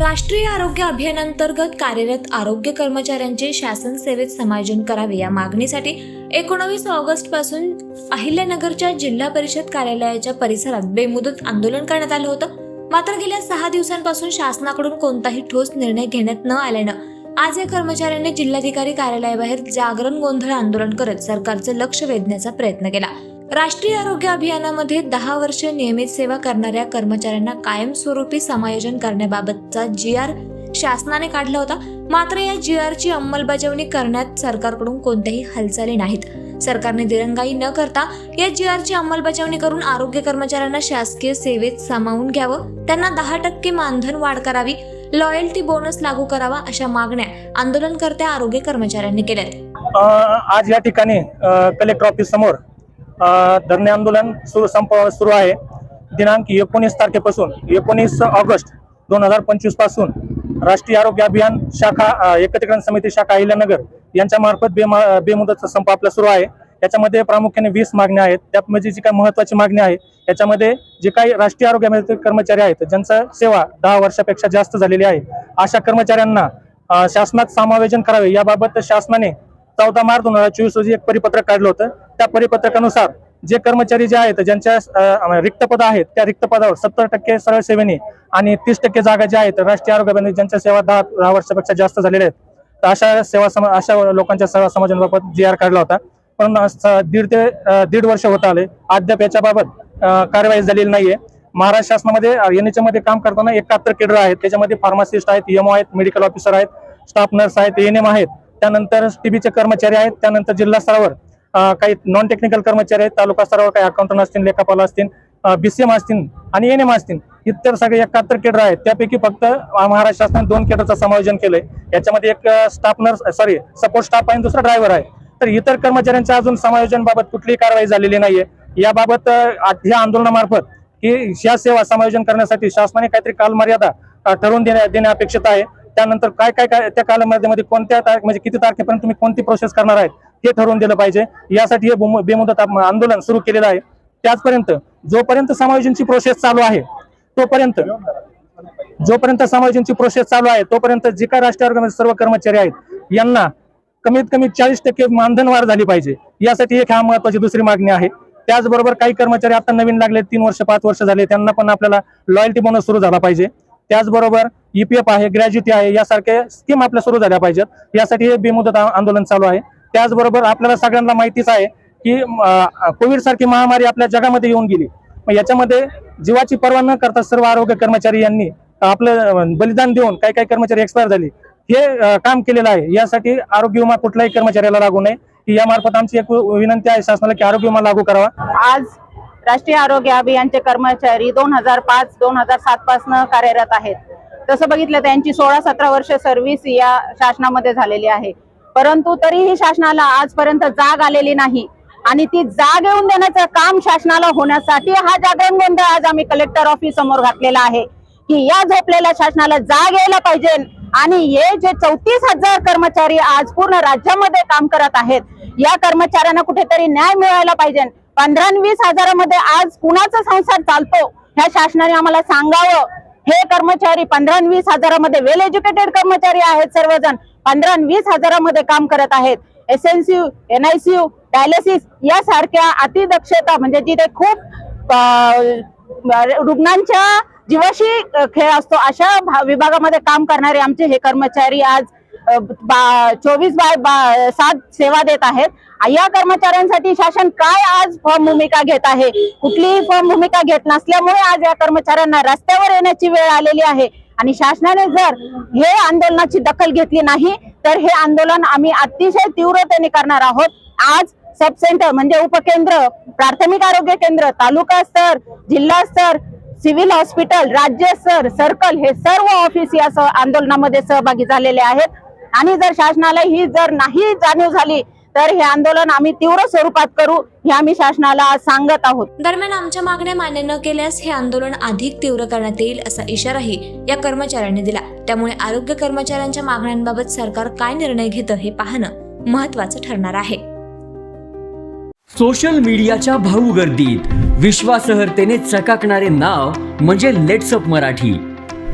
राष्ट्रीय आरोग्य अभियानांतर्गत कार्यरत आरोग्य कर्मचाऱ्यांचे शासन सेवेत समायोजन करावे या मागणीसाठी एकोणवीस ऑगस्टपासून अहिल्यानगरच्या जिल्हा परिषद कार्यालयाच्या परिसरात बेमुदत आंदोलन करण्यात आलं होतं. मात्र गेल्या सहा दिवसांपासून शासनाकडून कोणताही ठोस निर्णय घेण्यात न आल्यानं आज या कर्मचाऱ्यांनी जिल्हाधिकारी कार्यालयाबाहेर जागरण गोंधळ आंदोलन करत सरकारचं लक्ष वेधण्याचा प्रयत्न केला. राष्ट्रीय आरोग्य अभियानामध्ये दहा वर्ष नियमित सेवा करणाऱ्या कर्मचाऱ्यांना कायमस्वरूपी समायोजन करण्याबाबतचा जी आर शासनाने काढला होता. मात्र या जी आरची अंमलबजावणी करण्यात सरकारकडून कोणत्याही हालचाली नाहीत. सरकारने दिरंगाई न करता या जी आरची अंमलबजावणी करून आरोग्य कर्मचाऱ्यांना शासकीय सेवेत सामावून घ्यावं. त्यांना दहा टक्के मानधन वाढ करावी लॉयल्टी बोनस लागू करावा अशा मागण्या आंदोलनकर्त्या आरोग्य कर्मचाऱ्यांनी केल्यात. आज या ठिकाणी कलेक्टर ऑफिस समोर धरणे आंदोलन सुरू संप सुरू आहे. दिनांक एकोणीस तारखेपासून एकोणीस ऑगस्ट दोन हजार पंचवीसपासून राष्ट्रीय आरोग्य अभियान शाखा एकत्रीकरण समिती शाखा अहिल्यानगर यांच्या मार्फत बेमा बेमुदतचा संप आपला सुरू आहे. याच्यामध्ये प्रामुख्याने वीस मागण्या आहेत. त्यामध्ये म्हणजे जी काही महत्वाची मागणी आहे याच्यामध्ये जे काही राष्ट्रीय आरोग्य कर्मचारी आहेत ज्यांचा सेवा दहा वर्षापेक्षा जास्त झालेली आहे अशा कर्मचाऱ्यांना शासनात समावेजन करावे. याबाबत शासनाने चौदा मार्च दोन हजार चोवीस रोजी एक परिपत्रक काढलं होतं. त्या परिपत्रकानुसार जे कर्मचारी जे आहेत ज्यांच्या रिक्त पद आहेत त्या रिक्त पदावर सत्तर टक्के सरळ सेवेने आणि तीस टक्के जागा ज्या आहेत राष्ट्रीय आरोग्य अभियान ज्यांच्या सेवा दहा दहा वर्षापेक्षा जास्त झालेल्या आहेत तर अशा सेवा सम अशा लोकांच्या सेवा समाजाबाबत जी आर काढला होता. पण दीड ते दीड वर्ष होत आले. अद्याप याच्याबाबत कार्यवाही कारवाई झालेली नाहीये. महाराष्ट्र शासनामध्ये एनमध्ये काम करताना एकाहत्तर केडर आहेत. त्याच्यामध्ये फार्मासिस्ट आहेत एमओ आहेत मेडिकल ऑफिसर आहेत स्टाफ नर्स आहेत एन एम आहेत. त्यानंतर टीबीचे कर्मचारी आहेत त्यानंतर जिल्हा स्तरावर काही नॉन टेक्निकल कर्मचारी आहेत तालुका स्तरावर काही अकाउंटंट असतील लेखापाल असतील बीसीएम असतील आणि एन एम असतील इतर सगळे एकाहत्तर केडर आहेत. त्यापैकी फक्त महाराष्ट्र शासनाने दोन केडरचं समायोजन केलंय. याच्यामध्ये एक staff nurse sorry support staff आहे आणि दुसरा ड्रायव्हर आहे. तर इतर कर्मचाऱ्यांच्या अजून समायोजन बाबत कुठलीही कारवाई झालेली नाहीये. याबाबत या आंदोलनामार्फत की या सेवा समायोजन करण्यासाठी शासनाने काहीतरी कालमर्यादा ठरवून देणे देणे अपेक्षित आहे. त्यानंतर काय काय काय त्या कालमर्यादेमध्ये कोणत्या तारखे म्हणजे किती तारखेपर्यंत तुम्ही कोणती प्रोसेस करणार आहेत हे ठरवून दिलं पाहिजे. यासाठी हे बेमुदत आंदोलन सुरू केलेलं आहे. त्याचपर्यंत जोपर्यंत समायोजनची प्रोसेस चालू आहे तोपर्यंत जोपर्यंत समायोजनची प्रोसेस चालू आहे तोपर्यंत जे काय राष्ट्रीय आरोग्य म्हणजे सर्व कर्मचारी आहेत यांना कमीत कमी चाळीस टक्के मानधन वाढ झाली पाहिजे. यासाठी एक ह्या महत्वाची दुसरी मागणी आहे. त्याचबरोबर काही कर्मचारी आता नवीन लागले तीन वर्ष पाच वर्ष झाले त्यांना पण आपल्याला लॉयल्टी बोनस सुरू झाला पाहिजे. त्याचबरोबर ईपीएफ आहे ग्रॅज्युटी आहे यासारख्या स्कीम आपल्या सुरू झाल्या पाहिजेत. यासाठी हे बेमुदत आंदोलन चालू आहे. त्याचबरोबर आपल्याला सगळ्यांना माहितीच आहे की कोविड सारखी महामारी आपल्या जगामध्ये येऊन गेली. मग याच्यामध्ये जीवाची पर्वा न करता सर्व आरोग्य कर्मचारी यांनी आपलं बलिदान देऊन काही काही कर्मचारी एक्सपायर झाली. हे काम केलेलं आहे. यासाठी आरोग्य विमा कुठल्याही कर्मचाऱ्याला लागू नये. यामार्फत आमची एक विनंती आहे शासनाला की आरोग्य विमा लागू करावा. आज राष्ट्रीय आरोग्य अभियानचे कर्मचारी दोन हजार पाच दोन हजार सात पासनं कार्यरत आहेत. तसं बघितलं त्यांची सोळा सतरा वर्ष सर्व्हिस या शासनामध्ये झालेली आहे. परंतु तरीही शासनाला आजपर्यंत जाग आलेली नाही. आणि ती जाग येऊन देण्याचं काम शासनाला होण्यासाठी हा जागरण गोंधळ आज आम्ही कलेक्टर ऑफिस समोर घातलेला आहे. की या झोपलेल्या शासनाला जाग यायला पाहिजे आणि हे जे चौतीस हजार कर्मचारी आज पूर्ण राज्यामध्ये काम करत आहेत या कर्मचाऱ्यांना कुठेतरी न्याय मिळायला पाहिजे. पंधरा वीस हजारामध्ये आज कुणाचा संसार चालतो ह्या शासनाने आम्हाला सांगावं. हे कर्मचारी पंधरा वीस हजारामध्ये वेल एज्युकेटेड कर्मचारी आहेत सर्वजण. पंधरा वीस हजारामध्ये काम करत आहेत. S N C U N I C U dialysis यासारख्या अतिदक्षता म्हणजे जिथे खूप रुग्णांच्या जीवाशी खेळ असतो अशा भा- विभागामध्ये काम करणारे आमचे हे कर्मचारी आज चोवीस बाय बा- सात सेवा देत आहेत. या कर्मचाऱ्यांसाठी शासन काय आज फॉर्म भूमिका घेत आहे? कुठलीही फॉर्म भूमिका घेत नसल्यामुळे आज या कर्मचाऱ्यांना रस्त्यावर येण्याची वेळ आलेली आहे. आणि शासनाने जर हे आंदोलनाची दखल घेतली नाही तर हे आंदोलन आम्ही अतिशय तीव्रतेने करणार आहोत. आज सब सेंटर म्हणजे उपकेंद्र प्राथमिक आरोग्य केंद्र तालुका स्तर जिल्हा स्तर सिव्हिल हॉस्पिटल राज्य सर सर्कल हे सर्व ऑफिस या आंदोलनामध्ये सहभागी झालेले आहेत. आणि जर शासनाला ही जर नाही जाणीव झाली तर हे आंदोलन आम्ही तीव्र स्वरूपात करू हे आम्ही शासनाला सांगत आहोत. दरम्यान आमच्या मागण्या मान्य न केल्यास हे आंदोलन अधिक तीव्र करण्यात येईल असा इशाराही या कर्मचाऱ्यांनी दिला. त्यामुळे आरोग्य कर्मचाऱ्यांच्या मागण्यांबाबत सरकार काय निर्णय घेतं हे पाहणं महत्वाचं ठरणार आहे. सोशल मीडियाच्या भाऊ गर्दीत विश्वासार्हतेने चकाकणारे नाव म्हणजे लेट्सअप मराठी.